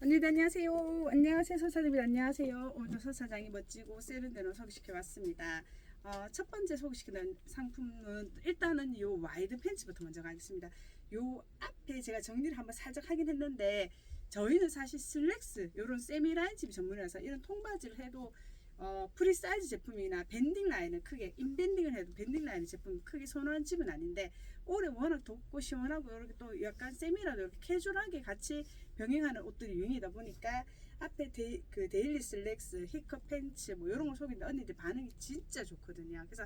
언니들 안녕하세요. 안녕하세요. 서사장님 안녕하세요. 오늘도 서사장이 멋지고 세련된 옷 소개시켜 왔습니다. 어, 첫 번째 소개시키는 상품은 일단은 요 와이드 팬츠부터 먼저 가겠습니다. 요 앞에 제가 정리를 한번 살짝 하긴 했는데 저희는 사실 슬랙스 요런 세미 라인 집이 전문이라서 이런 통바지를 해도 어, 프리 사이즈 제품이나 밴딩 라인은 크게 인밴딩을 해도 밴딩 라인 제품 크게 선호하는 집은 아닌데 올해 워낙 덥고 시원하고 이렇게 또 약간 세미라도 이렇게 캐주얼하게 같이 병행하는 옷들이 유행이다 보니까 앞에 데, 그 데일리 슬랙스, 히커 팬츠 뭐 이런 걸 소개했는데 언니들 반응이 진짜 좋거든요. 그래서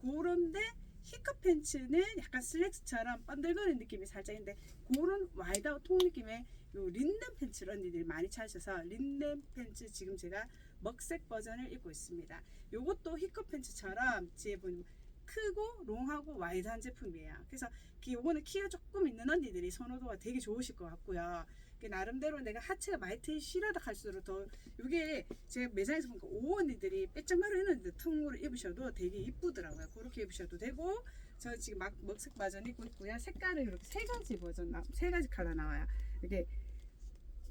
그런데 히커 팬츠는 약간 슬랙스처럼 번들거리는 느낌이 살짝 있는데 그런 와이드아웃 통 느낌의 요 린넨 팬츠를 언니들이 많이 찾으셔서 린넨 팬츠 지금 제가 먹색 버전을 입고 있습니다. 요것도 히커 팬츠처럼 뒤에 보면 크고 롱하고 와이드한 제품이에요. 그래서 기- 요거는 키가 조금 있는 언니들이 선호도가 되게 좋으실 것 같고요. 그 나름대로 내가 하체가 많이 트이 실하다 할수록 더 이게 제가 매장에서 보니까 오 언니들이 빼짝마루 있는데 통으로 입으셔도 되게 이쁘더라고요. 그렇게 입으셔도 되고 저 지금 막 먹색 버전 입고 있고요. 색깔은 이렇게 세 가지 버전 나, 세 가지 컬러 나와요. 이게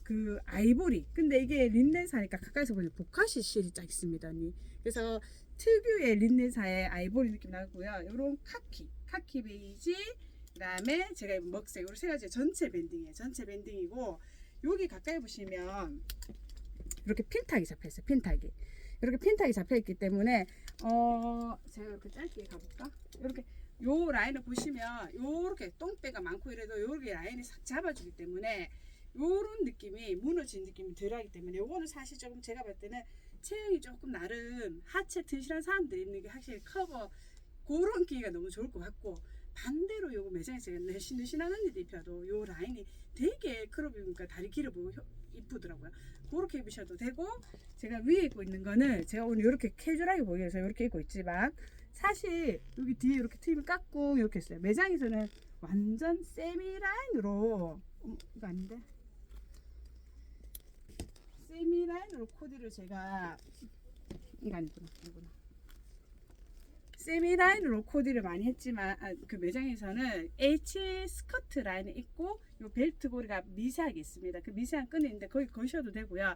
그 아이보리 근데 이게 린넨사니까 가까이서 보면 보카시 실이 쫙 있습니다 그래서 특유의 린넨사의 아이보리 느낌 나고요 요런 카키 카키 베이지 그다음에 제가 입은 먹색 요세 가지 전체 밴딩이에요. 전체 밴딩이고 여기 가까이 보시면 이렇게 핀탁이 잡혀 있어요 핀탁이. 이렇게 핀탁이 잡혀 있기 때문에 어 제가 이렇게 짧게 가볼까? 이렇게 요 라인을 보시면 요렇게 똥배가 많고 이래도 요렇게 라인이 싹 잡아주기 때문에 요런 느낌이 무너진 느낌이 덜하기 때문에 요거는 사실 조금 제가 볼 때는 체형이 조금 나름 하체 튼실한 사람들이 입는 게 확실히 커버 그런 기회가 너무 좋을 것 같고 반대로 요거 매장에서 늘씬늘씬한 언니들 입혀도 요 라인이 되게 크롭 입으니까 다리 길어 보고 효- 이쁘더라고요. 그렇게 입으셔도 되고 제가 위에 입고 있는 거는 제가 오늘 이렇게 캐주얼하게 위해서 이렇게 입고 있지만 사실 여기 뒤에 이렇게 트임을 깎고 이렇게 했어요. 매장에서는 완전 세미 라인으로 음, 이거 아닌데? 세미 라인으로 코디를 제가 이거 아니구나 이구나 세미라인으로 코디를 많이 했지만 아, 그 매장에서는 H 스커트 라인을 입고 요 벨트 고리가 미세하게 있습니다. 그 미세한 끈이 있는데 거기 거셔도 되고요.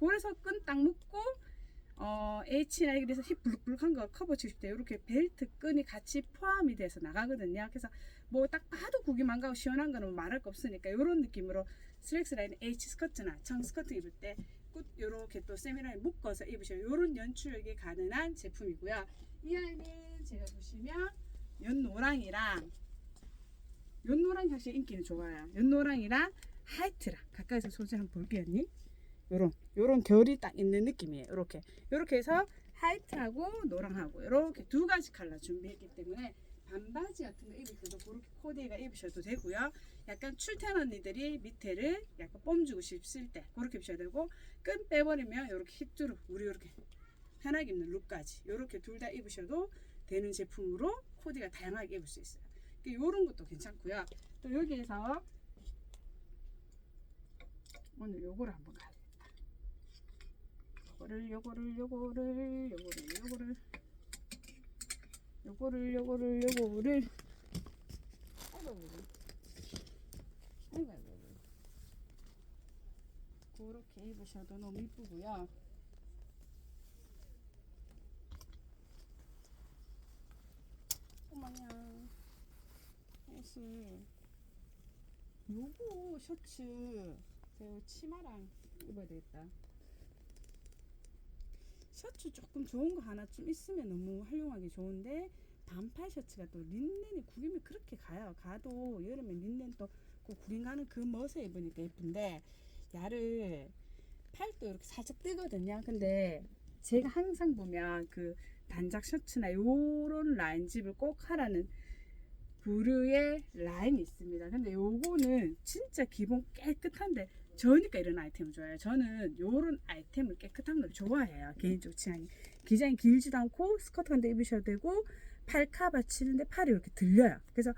그래서 끈 딱 묶고 어, H나 그래서 힙 블룩블룩한 거 커버 주실 때 이렇게 벨트 끈이 같이 포함이 돼서 나가거든요. 그래서 뭐딱 봐도 구기만 가고 시원한 거는 뭐 말할 거 없으니까 이런 느낌으로 슬랙스 라인 H 스커트나 청 스커트 입을 때끝 요렇게 또 세미라인 묶어서 입으셔요. 요런 연출이 가능한 제품이고요. 이 안에는 제가 보시면 연노랑이랑 연노랑 사실 인기는 좋아요. 연노랑이랑 하이트랑 가까이서 소재 한번 볼게요, 언니. 요런 요런 결이 딱 있는 느낌이에요. 요렇게 요렇게 해서 하이트하고 노랑하고 요렇게 두 가지 컬러 준비했기 때문에 반바지 같은 거 입을 때도 그렇게 코디가 입으셔도 되고요. 약간 출퇴근 언니들이 밑에를 약간 뽐주고 싶을 때 그렇게 입으셔도 되고 끈 빼버리면 이렇게 힙두루 우리 이렇게 편하게 입는 룩까지 이렇게 둘 다 입으셔도 되는 제품으로 코디가 다양하게 입을 수 있어요. 이런 것도 괜찮고요. 또 여기에서 오늘 요거를 한번 가야겠다. 요거를 요거를 요거를 요거를 요거를 요거를 요거를 요거를 아이고 아이고 그렇게 입으셔도 너무 이쁘고요. 어머냐 사실 요거 셔츠 제가 치마랑 입어야 되겠다. 셔츠 조금 좋은 거 하나 좀 있으면 너무 활용하기 좋은데 반팔 셔츠가 또 린넨이 구김이 그렇게 가요. 가도 여름에 린넨 또그 구김 가는 그 멋에 입으니까 예쁜데 야를 팔도 이렇게 살짝 뜨거든요. 근데 제가 항상 보면 그 단작 셔츠나 요런 라인집을 꼭 하라는 부류의 라인이 있습니다. 근데 요거는 진짜 기본 깨끗한데 저니까 이런 아이템을 좋아해요. 저는 요런 아이템을 깨끗한 걸 좋아해요. 개인적 취향이. 기장이 길지도 않고 스커트 데 입으셔도 되고 팔카바 치는데 팔이 이렇게 들려요. 그래서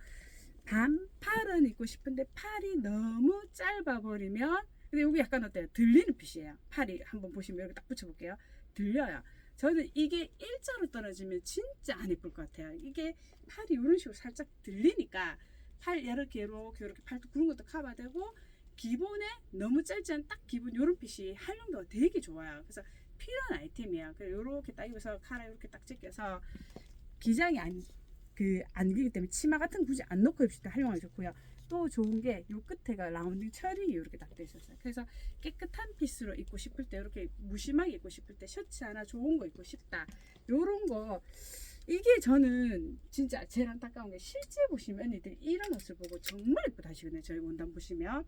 반팔은 입고 싶은데 팔이 너무 짧아 버리면 근데 여기 약간 어때요? 들리는 핏이에요. 팔이 한번 보시면 여기 딱 붙여볼게요. 들려요. 저는 이게 일자로 떨어지면 진짜 안 예쁠 것 같아요. 이게 팔이 이런 식으로 살짝 들리니까 팔 이렇게 이렇게 이렇게 팔도 구른 것도 커버되고 기본에 너무 짧지 않은 딱 기본 요런 핏이 활용도가 되게 좋아요. 그래서 필요한 아이템이에요. 그래서 요렇게 딱 입어서 카라 이렇게 딱 제껴서 기장이 안, 그, 안 길기 때문에 치마 같은 거 굳이 안 넣고 입을 때 활용하기 좋고요. 또 좋은 게 요 끝에가 라운딩 철이 이렇게 딱 돼 있었어요. 그래서 깨끗한 핏으로 입고 싶을 때 이렇게 무심하게 입고 싶을 때 셔츠 하나 좋은 거 입고 싶다. 요런 거 이게 저는 진짜 제일 안타까운 게 실제 보시면 언니들이 이런 옷을 보고 정말 예쁘다 하시거든요. 저희 원단 보시면.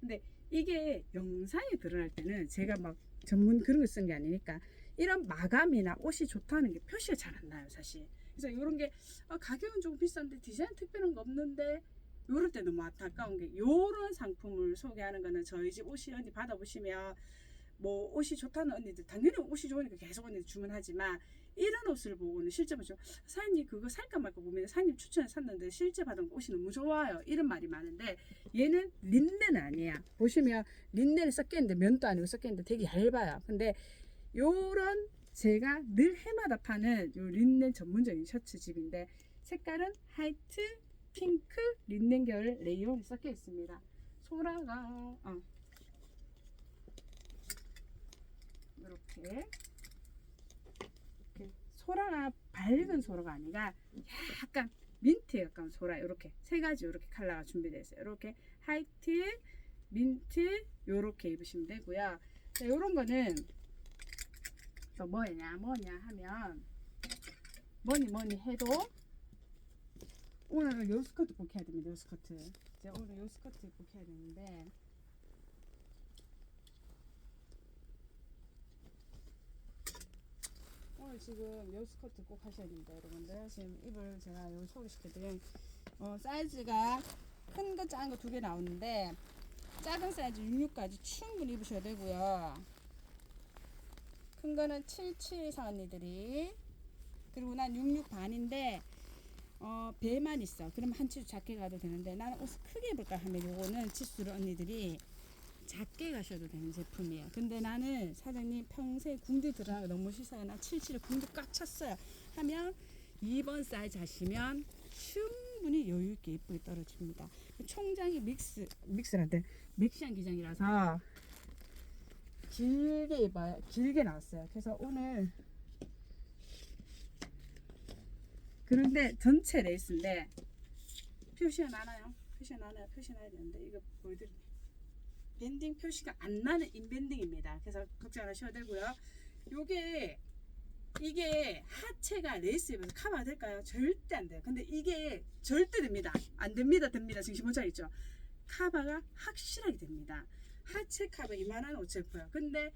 근데 이게 영상에 드러날 때는 제가 막 전문 그런 걸쓴게 아니니까 이런 마감이나 옷이 좋다는 게 표시가 잘 안 나요, 사실. 그래서 이런 게 아, 가격은 좀 비싼데 디자인 특별한 거 없는데 요럴 때 너무 안타까운 게 요런 상품을 소개하는 거는 저희 집 옷이 언니 받아보시면 뭐 옷이 좋다는 언니들 당연히 옷이 좋으니까 계속 언니들 주문하지만 이런 옷을 보고는 실제 보죠 사장님 그거 살까 말까 보면 사장님 추천해 샀는데 실제 받은 옷이 너무 좋아요. 이런 말이 많은데 얘는 린넨은 아니야. 보시면 린넨을 섞였는데 면도 아니고 섞였는데 되게 얇아요. 근데 요런 제가 늘 해마다 파는 요 린넨 전문적인 셔츠 집인데 색깔은 화이트 핑크 린넨 계열 레이온이 섞여 있습니다 소라가 어. 이렇게 이렇게 소라가 밝은 소라가 아니라 약간 민트에 가까운 소라 이렇게 세 가지 이렇게 컬러가 준비되어 있어요. 이렇게 화이트, 민트 이렇게 입으시면 되고요. 자, 이런 거는 또 뭐냐 뭐냐 하면 뭐니 뭐니 해도 오늘 요 스커트 꼭 해야 됩니다. 요 스커트. 제가 오늘 요 스커트 꼭 해야 되는데 오늘 지금 요 스커트 꼭 하셔야 됩니다, 여러분들. 지금 입을 제가 요 소개시켜드린 어, 사이즈가 큰 거, 작은 거 두 개 나오는데 작은 사이즈 66까지 충분히 입으셔야 되고요. 큰 거는 77 사언니들이 그리고 난 66 반인데 어, 배만 있어. 그럼 한 치수 작게 가도 되는데 나는 옷을 크게 입을까 하면 요거는 치수를 언니들이 작게 가셔도 되는 제품이에요. 근데 나는 사장님 평생 궁디 들어가는 거 너무 싫어요. 나 77에 궁디 꽉 찼어요. 하면 2번 사이즈 하시면 충분히 여유 있게 예쁘게 떨어집니다. 총장이 믹스 믹스란데 믹시한 기장이라서 길게 입어요. 길게 나왔어요. 그래서 오늘 그런데 전체 레이스인데 표시가 나나요? 표시가 나나요? 표시 나야 되는데 이거 보여드릴게요. 밴딩 표시가 안 나는 인밴딩입니다. 그래서 걱정 안 하셔도 되고요. 요게 이게 하체가 레이스 입어서 커버 될까요? 절대 안 돼요. 근데 이게 절대 됩니다. 안 됩니다. 됩니다. 지금 기본차 있죠? 커버가 확실하게 됩니다. 하체 커버 이만한 옷 제품이에요. 근데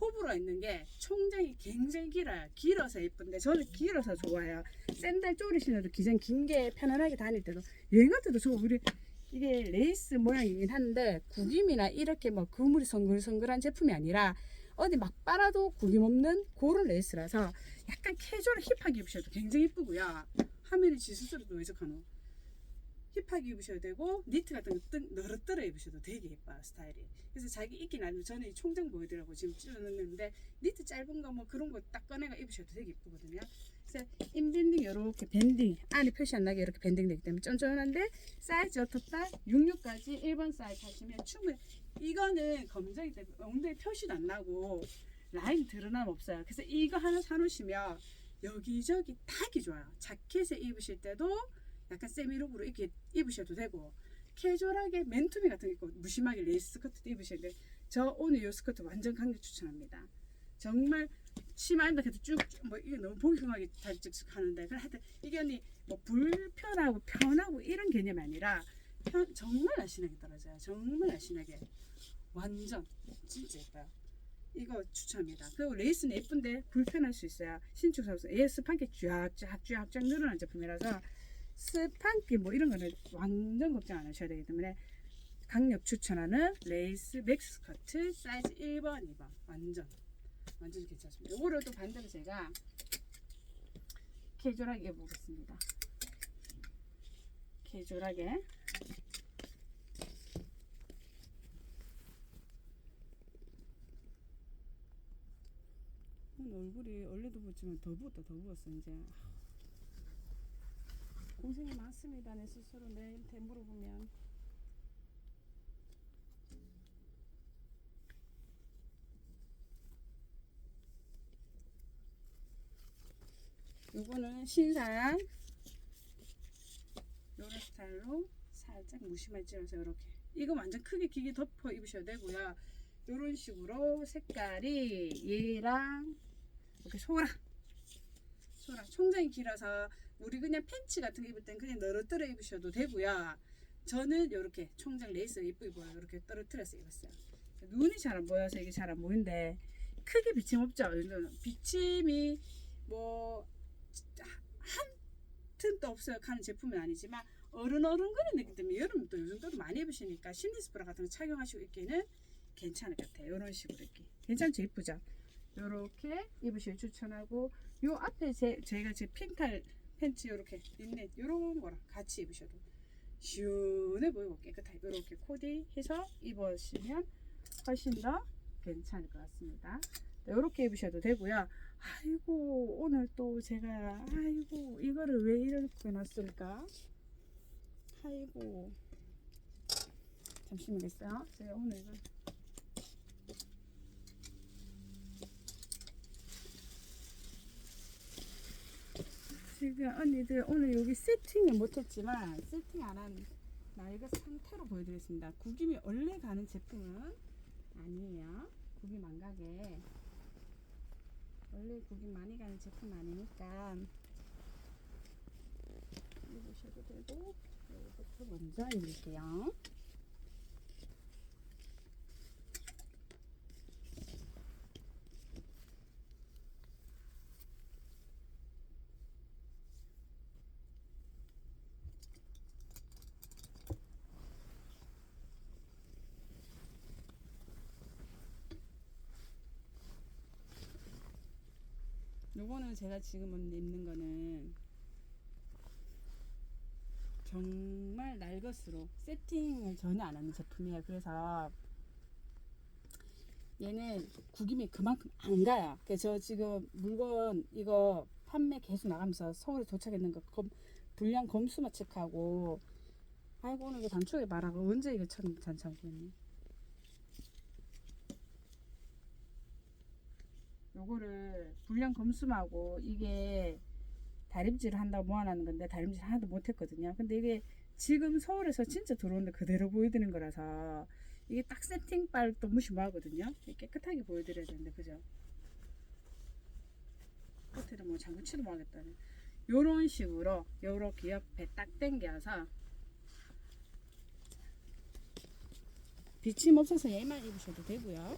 호불호가 있는 게 총장이 굉장히 길어요. 길어서 예쁜데 저는 길어서 좋아요. 샌들 쪼리 신어도 기장 긴 게 편안하게 다닐 때도 여행 갈 때도 저 우리 이게 레이스 모양이긴 한데 구김이나 이렇게 뭐 그물이 성글성글한 제품이 아니라 어디 막 빨아도 구김 없는 그런 레이스라서 약간 캐주얼 힙하게 입으셔도 굉장히 이쁘고요. 화면이 지수스로도 외적한 옷. 힙하게 입으셔도 되고 니트 같은 거 뜬, 너릇들어 입으셔도 되게 예뻐요 스타일이. 그래서 자기 입긴 아니고 저는 이 총장 보여드리라고 지금 찔러넣는데 니트 짧은 거 뭐 그런 거 딱 꺼내가 입으셔도 되게 예쁘거든요. 그래서 인밴딩 이렇게 밴딩 안에 표시 안 나게 이렇게 밴딩 되기 때문에 쫀쫀한데 사이즈 어떻다 66까지 1번 사이즈 하시면 충분히 이거는 검정이 때문에 엉덩이 표시도 안 나고 라인 드러남 없어요. 그래서 이거 하나 사놓으시면 여기저기 타기 좋아요. 자켓에 입으실 때도 약간 세미룩으로 이렇게 입으셔도 되고 캐주얼하게 맨투비 같은 거 입고 무심하게 레이스 스커트도 입으시는데 저 오늘 이 스커트 완전 강력 추천합니다. 정말 치마입니다. 그래도 쭉뭐 이게 너무 보기 흉하게 달직직 하는데 그래 하여튼 이게 언니 뭐 불편하고 편하고 이런 개념이 아니라 편, 정말 날씬하게 떨어져요. 정말 날씬하게 완전 진짜 예뻐요. 이거 추천합니다. 그리고 레이스는 예쁜데 불편할 수 있어요. 신축 사서 얘 스판기 쫙쫙쫙쫙 늘어난 제품이라서 스판기 뭐 이런 거는 완전 걱정 안 하셔야 되기 때문에 강력 추천하는 레이스 맥스 스커트 사이즈 1번, 2번 완전 완전 괜찮습니다. 이거를 또 반대로 제가 캐주얼하게 입어보겠습니다. 캐주얼하게 얼굴이 원래도 부지만 더 부었다 더 부었어 이제 고생이 많습니다. 내 스스로 내한테 물어보면. 요거는 신상. 요런 스타일로 살짝 무심하게 찔러서 이렇게. 이거 완전 크게 길게 덮어 입으셔야 되고요. 요런 식으로 색깔이 얘랑 이렇게 소라 소라 총장이 길어서 우리 그냥 팬츠 같은 거 입을 땐 그냥 늘어뜨려 입으셔도 되고요. 저는 이렇게 총장 레이스 이쁘게 보여 이렇게 떨어뜨려서 입었어요. 눈이 잘 안 보여서 이게 잘 안 보이는데 크게 비침 없죠? 비침이 뭐 한 틈도 없어요. 하는 제품은 아니지만 어른 어른거리는 느낌 때문에 여름 또 요즘 또 많이 입으시니까 심리스 브라 같은 거 착용하시고 입기는 괜찮을 것 같아요. 이런 식으로 이렇게 괜찮죠? 이쁘죠? 요렇게 입으시길 추천하고 요 앞에 제, 저희가 제 핑클 팬츠 요렇게 린넨 요런 거랑 같이 입으셔도 시원해 보이고 깨끗하게 요렇게 코디 해서 입으시면 훨씬 더 괜찮을 것 같습니다. 요렇게 입으셔도 되고요. 아이고 오늘 또 제가 아이고 이거를 왜 이렇게 놨을까? 아이고. 잠시만요. 제가 오늘 지금 언니들 오늘 여기 세팅을 못했지만 세팅 안 한 낡은 상태로 보여드리겠습니다. 구김이 원래 가는 제품은 아니에요. 구김 안 가게. 원래 구김 많이 가는 제품 아니니까. 입으셔도 되고 이거부터 먼저 입을게요 제가 지금 입는 거는 정말 날것으로 세팅을 전혀 안 하는 제품이에요. 그래서 얘는 구김이 그만큼 안 가요. 그래서 저 지금 물건 이거 판매 계속 나가면서 서울에 도착했는 거 검, 불량 검수만 체크하고 아이고 오늘 이거 단축에 말하고 언제 이거 참 잔창구했니 요거를 불량 검수하고 이게 다림질을 한다고 모아놨는 건데 다림질 하나도 못했거든요. 근데 이게 지금 서울에서 진짜 들어오는데 그대로 보여드리는 거라서 이게 딱 세팅빨 또 무시무하거든요. 깨끗하게 보여드려야 되는데 그죠? 끝에는 뭐 장구치도 뭐하겠다네. 요런 식으로 요렇게 옆에 딱 당겨서 비침 없어서 얘만 입으셔도 되고요.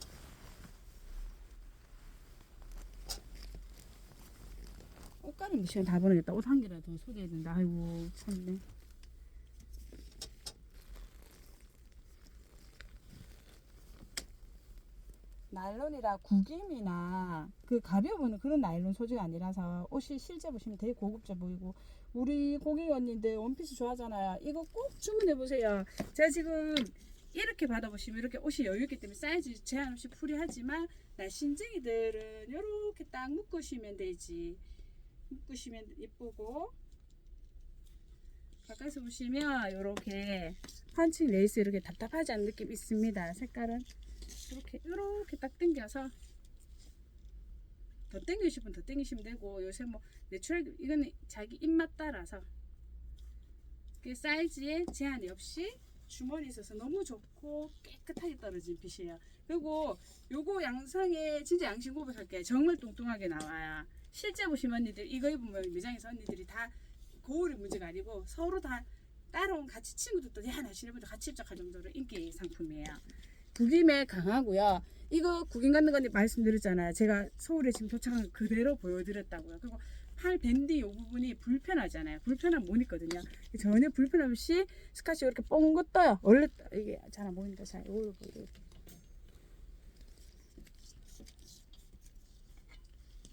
옷가는 시간 다 보내겠다. 옷 한 개라도 소개해야 된다. 아이고 참네. 나일론이라 구김이나 그 가벼운 그런 나일론 소재가 아니라서 옷이 실제 보시면 되게 고급져 보이고 우리 고객 언니들 원피스 좋아하잖아요. 이거 꼭 주문해 보세요. 제가 지금 이렇게 받아보시면 이렇게 옷이 여유 있기 때문에 사이즈 제한 없이 풀이하지만 날씬쟁이들은 이렇게 딱 묶으시면 되지. 묶으시면 이쁘고 가까이서 보시면 이렇게 펀칭 레이스 이렇게 답답하지 않은 느낌 있습니다. 색깔은 이렇게 이렇게 딱 당겨서 더 당기시면 더 당기시면 되고 요새 뭐 내추럴 이거는 자기 입맛 따라서 그 사이즈에 제한이 없이 주머니 있어서 너무 좋고 깨끗하게 떨어진 핏이에요. 그리고 요거 양상에 진짜 양심 고백할게 정말 뚱뚱하게 나와요. 실제 보시면 언니들 이거 입으면 매장에서 언니들이 다 거울의 문제가 아니고 서로 다 따라온 같이 친구들도 야 나시는 분들 같이 입적할 정도로 인기 상품이에요. 구김에 강하고요. 이거 구김 갖는 건데 말씀드렸잖아요. 제가 서울에 지금 도착한 거 그대로 보여드렸다고요. 그리고 팔 밴드 이 부분이 불편하잖아요. 불편함 못 있거든요. 전혀 불편함 없이 스카치 이렇게 뻥긋 떠요. 원래 이게 잘 안 보이니까 잘 이걸로 보여드릴게요.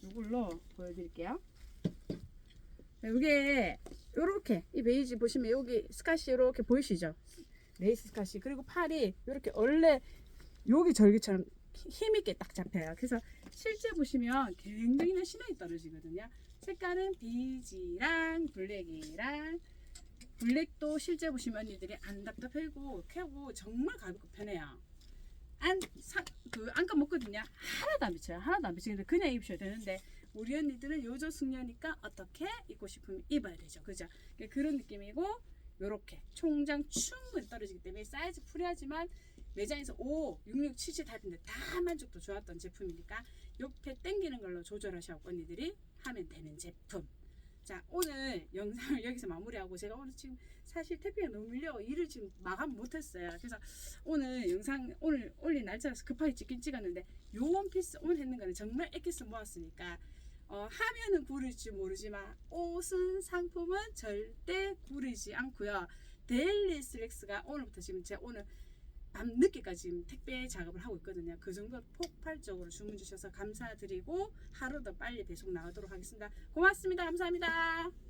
이걸로 보여드릴게요. 자, 이게 요렇게 이 베이지 보시면 여기 스카시 이렇게 보이시죠? 레이스 스카시 그리고 팔이 이렇게 원래 여기 절기처럼 힘있게 딱 잡혀요. 그래서 실제 보시면 굉장히 날씬하게 떨어지거든요. 색깔은 비지랑 블랙이랑 블랙도 실제 보시면 언니들이 안 답답하고 쾌고 정말 가볍고 편해요. 안, 사, 그, 안감 먹거든요. 하나도 안 비쳐요. 하나도 안 비치는데 그냥 입으셔야 되는데, 우리 언니들은 요조 숙녀니까 어떻게 입고 싶으면 입어야 되죠. 그죠? 그러니까 그런 느낌이고 요렇게 총장 충분히 떨어지기 때문에 사이즈 풀이하지만 매장에서 5, 66, 77 타입인데 다 만족도 좋았던 제품이니까 옆에 당기는 걸로 조절하셔 언니들이 하면 되는 제품. 자 오늘 영상을 여기서 마무리하고 제가 오늘 지금 사실 택배가 너무 밀려 일을 지금 마감 못했어요. 그래서 오늘 영상 오늘 올린 날짜라서 급하게 찍긴 찍었는데 요 원피스 오늘 했는 거는 정말 엑기스 모았으니까 어, 하면은 구리지 모르지만 옷은 상품은 절대 구리지 않고요. 데일리 슬랙스가 오늘부터 지금 제가 오늘 밤 늦게까지 지금 택배 작업을 하고 있거든요. 그 정도 폭발적으로 주문 주셔서 감사드리고 하루 더 빨리 배송 나가도록 하겠습니다. 고맙습니다. 감사합니다.